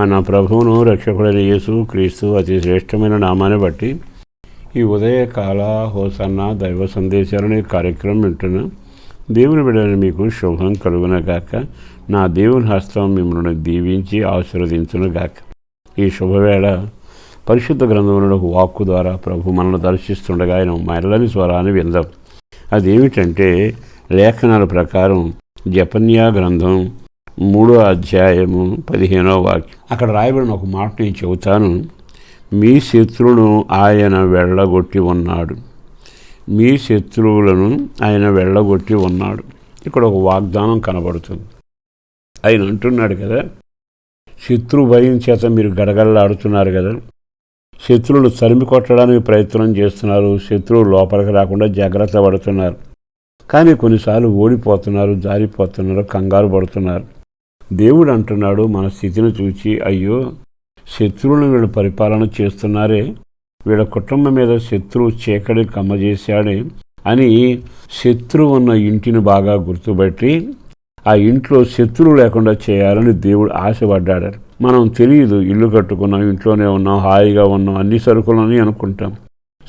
మన ప్రభువును రక్షకుడైన యేసు క్రీస్తు అతి శ్రేష్టమైన నామాన్ని బట్టి ఈ ఉదయకాల హోసన్న దైవ సందేశాలని కార్యక్రమం వింటున్న. దేవుని బిడ్డని మీకు శుభం కలుగునగాక. నా దేవుని హస్తం మిమ్మల్ని దీవించి ఆశీర్వదించునుగాక. ఈ శుభవేళ పరిశుద్ధ గ్రంథంలో వాక్కు ద్వారా ప్రభు మనల్ని దర్శిస్తుండగా ఆయన మరలని స్వరాన్ని విందాం. అదేమిటంటే లేఖనాల ప్రకారం జపన్యా గ్రంథం మూడో అధ్యాయము పదిహేనో వాక్యం. అక్కడ రాయబడిన ఒక మాట నేను చెబుతాను. మీ శత్రువును ఆయన వెళ్ళగొట్టి ఉన్నాడు. మీ శత్రువులను ఆయన వెళ్ళగొట్టి ఉన్నాడు. ఇక్కడ ఒక వాగ్దానం కనబడుతుంది. ఆయన అంటున్నాడు కదా శత్రు భయం చేత మీరు గడగడలాడుతున్నారు కదా. శత్రువులు తరిమి కొట్టడానికి ప్రయత్నం చేస్తున్నారు. శత్రువు లోపలికి రాకుండా జాగ్రత్త పడుతున్నారు. కానీ కొన్నిసార్లు ఓడిపోతున్నారు జారిపోతున్నారు కంగారు పడుతున్నారు. దేవుడు అంటున్నాడు మన స్థితిని చూచి అయ్యో శత్రువులను వీళ్ళు పరిపాలన చేస్తున్నారే వీళ్ళ కుటుంబం మీద శత్రువు చీకటి కమ్మజేశాడే అని శత్రువు ఉన్న ఇంటిని బాగా గుర్తుపెట్టి ఆ ఇంట్లో శత్రువు లేకుండా చేయాలని దేవుడు ఆశపడ్డాడు. మనం తెలియదు ఇల్లు కట్టుకున్నాం ఇంట్లోనే ఉన్నాం హాయిగా ఉన్నాం అన్ని సరుకులని అనుకుంటాం.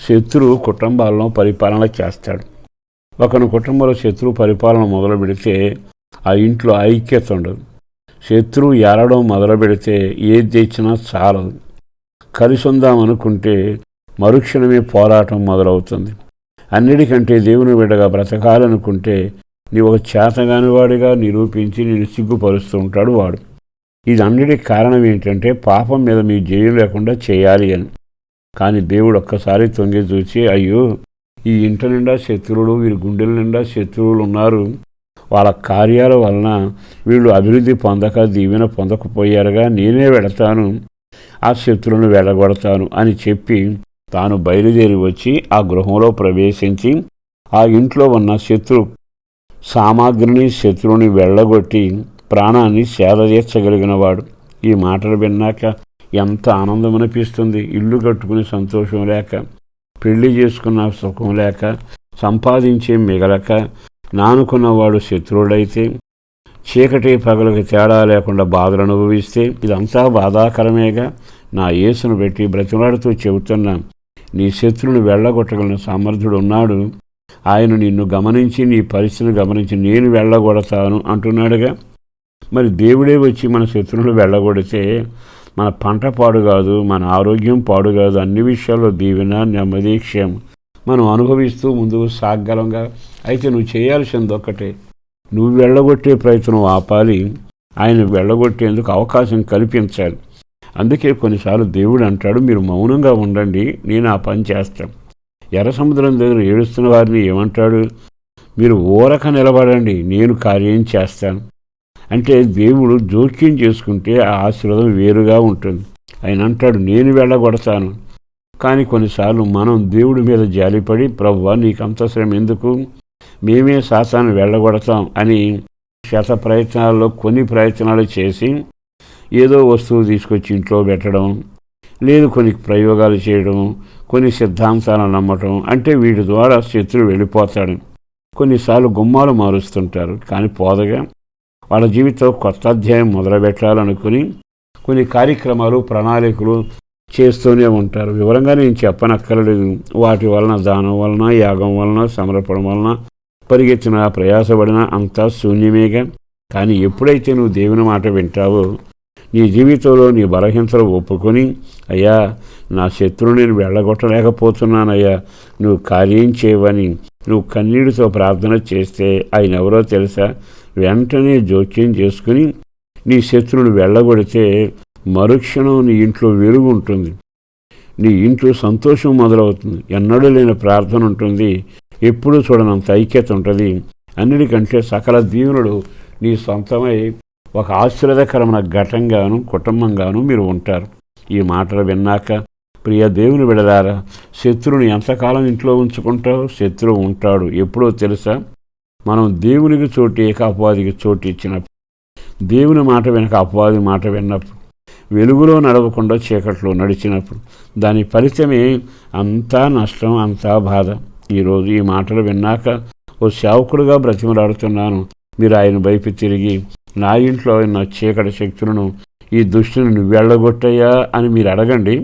శత్రువు కుటుంబాలను పరిపాలన చేస్తాడు. ఒకని కుటుంబంలో శత్రువు పరిపాలన మొదలు పెడితే ఆ ఇంట్లో ఐక్యత ఉండదు. శత్రువు ఏరడం మొదలు పెడితే ఏది తెచ్చినా చాలదు. కలిసి ఉందాం అనుకుంటే మరుక్షణమే పోరాటం మొదలవుతుంది. అన్నిటికంటే దేవుని బిడ్డగా బ్రతకాలనుకుంటే నీ ఒక చేతగాని వాడిగా నిరూపించి నేను సిగ్గుపరుస్తూ ఉంటాడు వాడు. ఇది అన్నిటికి కారణం ఏంటంటే పాపం మీద మీ జయం లేకుండా చేయాలి అని. కానీ దేవుడు ఒక్కసారి తొంగి చూసి అయ్యో ఈ ఇంటి నిండా శత్రువులు వీరి గుండెల నిండా శత్రువులు ఉన్నారు. వాళ్ళ కార్యాల వలన వీళ్ళు అభివృద్ధి పొందక దీవెన పొందకపోయారుగా నేనే వెళతాను ఆ శత్రువులను వెళ్ళగొడతాను అని చెప్పి తాను బయలుదేరి వచ్చి ఆ గృహంలో ప్రవేశించి ఆ ఇంట్లో ఉన్న శత్రు సామాగ్రిని శత్రువుని వెళ్ళగొట్టి ప్రాణాన్ని సేదతీర్చగలిగిన వాడు ఈ మాటలు విన్నాక ఎంత ఆనందం అనిపిస్తుంది. ఇల్లు కట్టుకునే సంతోషం లేక పెళ్ళి చేసుకున్న సుఖం లేక సంపాదించే మిగలక నానుకున్నవాడు శత్రువుడైతే చీకటి పగలకు తేడా లేకుండా బాధలు అనుభవిస్తే ఇదంతా బాధాకరమేగా నా యేసును పెట్టి బ్రతిమాడుతూ చెబుతున్నా నీ శత్రువుని వెళ్ళగొట్టగలిగిన సమర్థుడు ఉన్నాడు. ఆయన నిన్ను గమనించి నీ పరిస్థితిని గమనించి నేను వెళ్ళగొడతాను అంటున్నాడుగా. మరి దేవుడే వచ్చి మన శత్రువులు వెళ్ళగొడితే మన పంట పాడు కాదు మన ఆరోగ్యం పాడు కాదు అన్ని విషయాల్లో దీవెన నెమ్మది క్షేమం మనం అనుభవిస్తూ ముందుకు సాగలంగా అయితే నువ్వు చేయాల్సింది ఒక్కటే. నువ్వు వెళ్ళగొట్టే ప్రయత్నం ఆపాలి. ఆయన వెళ్ళగొట్టేందుకు అవకాశం కల్పించాలి. అందుకే కొన్నిసార్లు దేవుడు అంటాడు మీరు మౌనంగా ఉండండి నేను ఆ పని చేస్తాను. ఎర్ర సముద్రం దగ్గర ఏడుస్తున్న వారిని ఏమంటాడు? మీరు ఊరక నిలబడండి నేను కార్యం చేస్తాను. అంటే దేవుడు జోక్యం చేసుకుంటే ఆ ఆశీర్వాదం వేరుగా ఉంటుంది. ఆయన అంటాడు నేను వెళ్ళగొడతాను. కానీ కొన్నిసార్లు మనం దేవుడి మీద జాలిపడి ప్రభు నీకు అంత శ్రమ ఎందుకు? మేమే శాతాన్ని వెళ్ళగొడతాం అని శత ప్రయత్నాల్లో కొన్ని ప్రయత్నాలు చేసి ఏదో వస్తువు తీసుకొచ్చి ఇంట్లో పెట్టడం లేదు కొన్ని ప్రయోగాలు చేయడం కొన్ని సిద్ధాంతాలను నమ్మటం అంటే వీటి ద్వారా శత్రువు వెళ్ళిపోతాడు. కొన్నిసార్లు గుమ్మాలు మారుస్తుంటారు కానీ పోదగా వాళ్ళ జీవితం కొత్త అధ్యాయం మొదలుపెట్టాలనుకుని కొన్ని కార్యక్రమాలు ప్రణాళికలు చేస్తూనే ఉంటారు. వివరంగా నేను చెప్పనక్కర్లేదు. వాటి వలన దానం వలన యాగం వలన సమర్పణ వలన పరిగెత్తిన ప్రయాసపడిన అంతా శూన్యమేగా. కానీ ఎప్పుడైతే నువ్వు దేవుని మాట వింటావో నీ జీవితంలో నీ బలహీనతలు ఒప్పుకొని అయ్యా నా శత్రువు నేను వెళ్ళగొట్టలేకపోతున్నానయ్యా నువ్వు కార్యం చేయవని నువ్వు కన్నీటితో ప్రార్థన చేస్తే ఆయన ఎవరో తెలుసా? వెంటనే జోక్యం చేసుకుని నీ శత్రువుని వెళ్ళగొడితే మరుక్షణం నీ ఇంట్లో వెలుగు ఉంటుంది. నీ ఇంట్లో సంతోషం మొదలవుతుంది. ఎన్నడూ లేని ప్రార్థన ఉంటుంది. ఎప్పుడూ చూడనంత ఐక్యత ఉంటుంది. అన్నిటికంటే సకల దీవునుడు నీ సొంతమై ఒక ఆశీర్వదకరమైన ఘటంగాను కుటుంబంగాను మీరు ఉంటారు. ఈ మాటలు విన్నాక ప్రియ దేవుని విడదారా శత్రువుని ఎంతకాలం ఇంట్లో ఉంచుకుంటావు? శత్రువు ఉంటాడు ఎప్పుడో తెలుసా? మనం దేవునికి చోటు ఏక అపవాదికి చోటు ఇచ్చినప్పుడు దేవుని మాట వెనక అపవాది మాట విన్నప్పుడు వెలుగులో నడవకుండా చీకట్లో నడిచినప్పుడు దాని ఫలితమే అంతా నష్టం అంతా బాధ. ఈరోజు ఈ మాటలు విన్నాక ఓ సేవకుడుగా బ్రతిమలాడుతున్నాను. మీరు ఆయన వైపు తిరిగి నా ఇంట్లో ఉన్న చీకటి శక్తులను ఈ దుష్టుని నువ్వు వెళ్ళగొట్టయ్యా అని మీరు అడగండి.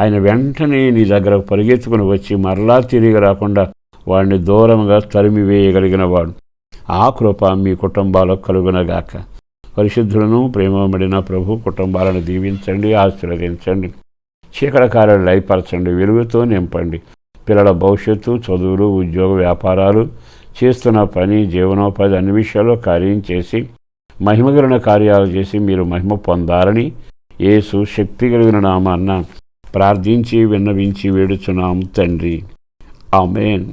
ఆయన వెంటనే నీ దగ్గర పరిగెత్తుకుని వచ్చి మరలా తిరిగి రాకుండా వాడిని దూరంగా తరిమి వేయగలిగిన వాడు. ఆ కృప మీ కుటుంబాలకు కలుగునగాక. పరిశుద్ధులను ప్రేమబడిన ప్రభు కుటుంబాలను దీవించండి ఆశీర్వదించండి. చీకటకారులు లయపరచండి వెలుగుతో నింపండి. పిల్లల భవిష్యత్తు చదువులు ఉద్యోగ వ్యాపారాలు చేస్తున్న పని జీవనోపాధి అన్ని విషయాల్లో కార్యం చేసి మహిమగలిగిన కార్యాలు చేసి మీరు మహిమ పొందాలని యేసు శక్తి కలిగిన నామాన్న ప్రార్థించి విన్నవించి వేడుచున్నాము తండ్రి. ఆమెన్.